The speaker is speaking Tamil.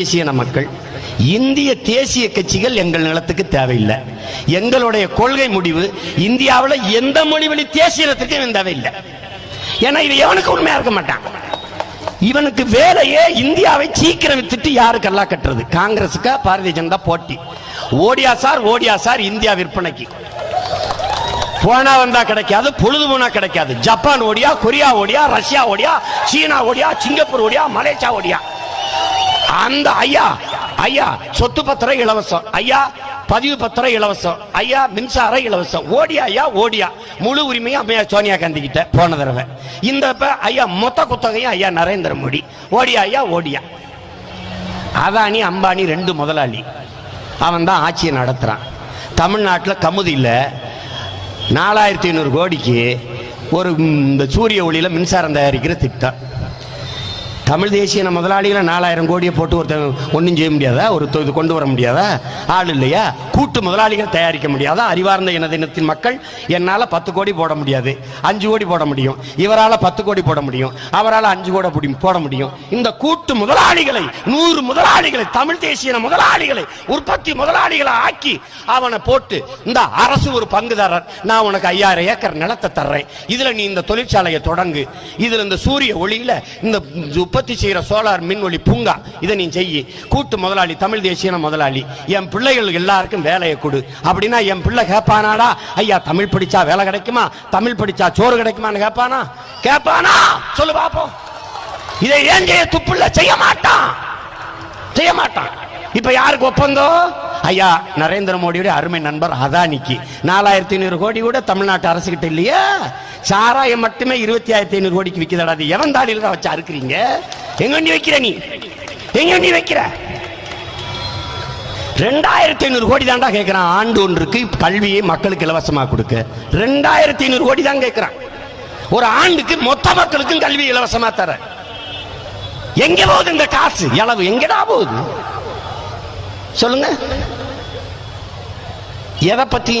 தேசிய மக்கள் இந்திய தேசிய கட்சிகள் எங்கள் நிலத்துக்கு தேவையில்லை. எங்களுடைய கொள்கை முடிவு இந்தியாவில் எந்த மொழி வழி தேசியத்துக்கு இவன் தேவையில்லை. ஏன்னா இது எவனுக்கு உண்மையா இருக்க மாட்டான். இவனுக்கு வேலையே இந்தியாவை சீக்கிரம் வித்துட்டு யாருக்கெல்லாம் கட்டுறது? காங்கிரஸுக்கா பாரதிய ஜனதா போட்டி? ஓடியா சார் ஓடியா சார் இந்தியா விற்பனைக்கு. போனா வந்தா கிடைக்காது பொழுது போனா கிடைக்காது. ஜப்பான் ஓடியா கொரியா ஓடியா ரஷ்யா ஓடியா சீனா ஓடியா சிங்கப்பூர் ஓடியா மலேசியா ஓடியா. அந்த ஐயா ஐயா சொத்து பத்திரம் இலவசம். ஐயா பதிவு பத்திரம் இலவசம். ஐயா மின்சாரம் இலவசம். ஓடியா ஐயா ஓடியா. முழு உரிமையும் அம்மையா சோனியா காந்தி கிட்ட போன தடவை. இந்த ஐயா மொத்த குத்தகையும் ஐயா நரேந்திர மோடி. ஓடியா ஐயா ஓடியா. அதானி அம்பானி ரெண்டு முதலாளி. அவன் தான் ஆட்சியை நடத்துறான். தமிழ்நாட்டில் கமுதியில் நாலாயிரத்தி ஐநூறு கோடிக்கு ஒரு இந்த சூரிய ஒளியில் மின்சாரம் தயாரிக்கிற திட்டம். தமிழ் தேசிய முதலாளிகளை நாலாயிரம் கோடியை போட்டு ஒருத்தன் ஒன்றும் செய்ய முடியாதா? ஒரு இது கொண்டு வர முடியாதா? ஆள் இல்லையா? கூட்டு முதலாளிகள் தயாரிக்க முடியாதா? அறிவார்ந்த இனத்தினத்தின் மக்கள் என்னால் பத்து கோடி போட முடியாது. அஞ்சு கோடி போட முடியும். இவரால் பத்து கோடி போட முடியும். அவரால் அஞ்சு கோடி போட முடியும். இந்த கூட்டு முதலாளிகளை நூறு முதலாளிகளை தமிழ் தேசிய முதலாளிகளை உற்பத்தி முதலாளிகளை ஆக்கி அவனை போட்டு இந்த அரசு ஒரு பங்குதாரர். நான் உனக்கு ஐயாயிரம் ஏக்கர் நிலத்தை தர்றேன். இதுல நீ இந்த தொழிற்சாலையை தொடங்கு. இதுல இந்த சூரிய ஒளியில இந்த உற்பத்தி செய்யற சோலார் மின்வொலி பூங்கா இதை நீ செய்யி. கூட்டு முதலாளி தமிழ் தேசிய முதலாளி என் பிள்ளைகள் எல்லாருக்கும் வேலையை கொடு. அப்படின்னா என் பிள்ளை கேட்பானாடா? ஐயா தமிழ் படிச்சா வேலை கிடைக்குமா? தமிழ் படிச்சா சோறு கிடைக்குமான்னு கேட்பானா? கேட்பானா? சொல்லு பாப்போம். இதை ஏன் செய்ய? துப்புள்ள செய்ய மாட்டான். செய்ய மாட்டான். இப்ப யாருக்கு ஒப்பந்தம்? ஐயா நரேந்திர மோடியுடைய அருமை நண்பர் அதானிக்கு. நாலாயிரத்தி ஐநூறு கோடி கூட தமிழ்நாட்டு அரசு கிட்ட இல்லையா? சாராயம் மட்டுமே இருபத்தி ஆயிரத்தி ஐநூறு கோடிக்கு விற்கிறதா அது எவன் தாடியில் தான் வச்சு அறுக்குறீங்க? எங்க வைக்கிற நீ? எங்க வைக்கிற? ரெண்டாயிரத்தி ஐநூறு கோடி தான்டா கேட்கிறான் ஆண்டு ஒன்றுக்கு கல்வியை மக்களுக்கு இலவசமா கொடுக்க. ரெண்டாயிரத்தி ஐநூறு கோடி தான் கேட்கிறான் ஒரு ஆண்டுக்கு மொத்த மக்களுக்கும் கல்வி இலவசமா தர. எங்க போகுது இந்த காசு? எளவு எங்கடா போகுது? சொல்லுங்க. எதை பற்றியும்